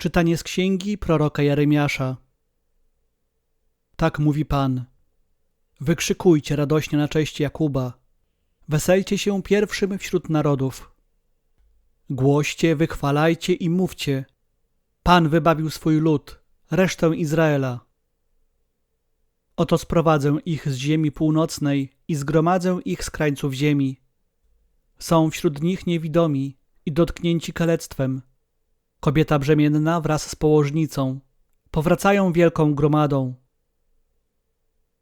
Czytanie z księgi proroka Jeremiasza. Tak mówi Pan. Wykrzykujcie radośnie na cześć Jakuba. Weselcie się pierwszym wśród narodów. Głoście, wychwalajcie i mówcie. Pan wybawił swój lud, resztę Izraela. Oto sprowadzę ich z ziemi północnej i zgromadzę ich z krańców ziemi. Są wśród nich niewidomi i dotknięci kalectwem. Kobieta brzemienna wraz z położnicą powracają wielką gromadą.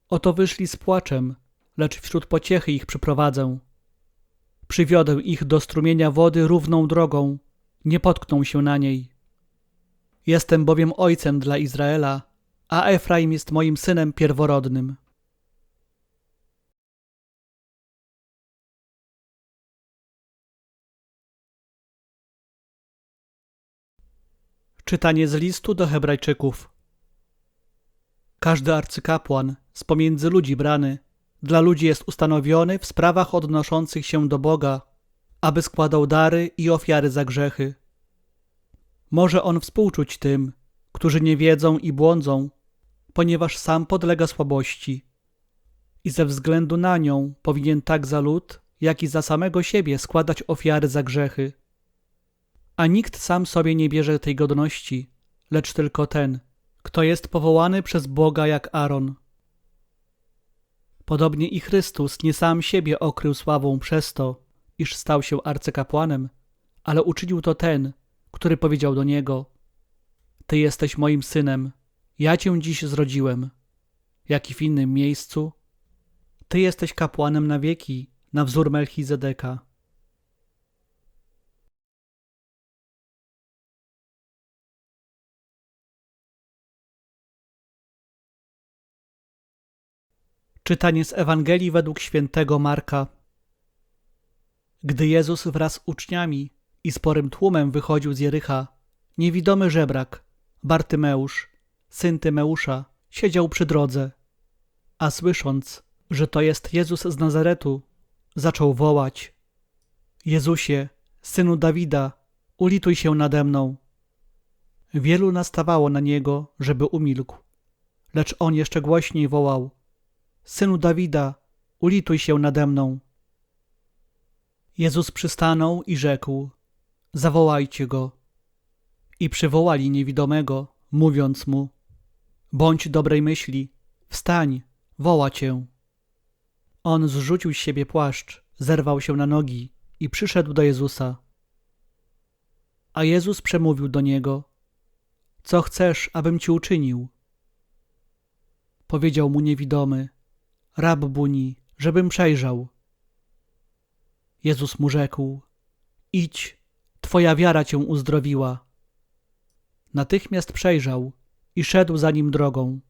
Oto wyszli z płaczem, lecz wśród pociechy ich przyprowadzę. Przywiodę ich do strumienia wody równą drogą, nie potkną się na niej. Jestem bowiem ojcem dla Izraela, a Efraim jest moim synem pierworodnym. Czytanie z listu do Hebrajczyków. Każdy arcykapłan z pomiędzy ludzi brany dla ludzi jest ustanowiony w sprawach odnoszących się do Boga, aby składał dary i ofiary za grzechy. Może on współczuć tym, którzy nie wiedzą i błądzą, ponieważ sam podlega słabości. I ze względu na nią powinien tak za lud, jak i za samego siebie składać ofiary za grzechy. A nikt sam sobie nie bierze tej godności, lecz tylko ten, kto jest powołany przez Boga jak Aaron. Podobnie i Chrystus nie sam siebie okrył sławą przez to, iż stał się arcykapłanem, ale uczynił to ten, który powiedział do niego: Ty jesteś moim synem, ja cię dziś zrodziłem. Jak i w innym miejscu, Ty jesteś kapłanem na wieki, na wzór Melchizedeka. Czytanie z Ewangelii według świętego Marka. Gdy Jezus wraz z uczniami i sporym tłumem wychodził z Jericha, niewidomy żebrak, Bartymeusz, syn Tymeusza, siedział przy drodze. A słysząc, że to jest Jezus z Nazaretu, zaczął wołać: Jezusie, synu Dawida, ulituj się nade mną. Wielu nastawało na niego, żeby umilkł, lecz on jeszcze głośniej wołał: Synu Dawida, ulituj się nade mną. Jezus przystanął i rzekł: Zawołajcie go. I przywołali niewidomego, mówiąc mu: Bądź dobrej myśli, wstań, woła cię. On zrzucił z siebie płaszcz, zerwał się na nogi i przyszedł do Jezusa. A Jezus przemówił do niego: Co chcesz, abym ci uczynił? Powiedział mu niewidomy: Rabbuni, żebym przejrzał. Jezus mu rzekł: Idź, twoja wiara cię uzdrowiła. Natychmiast przejrzał i szedł za nim drogą.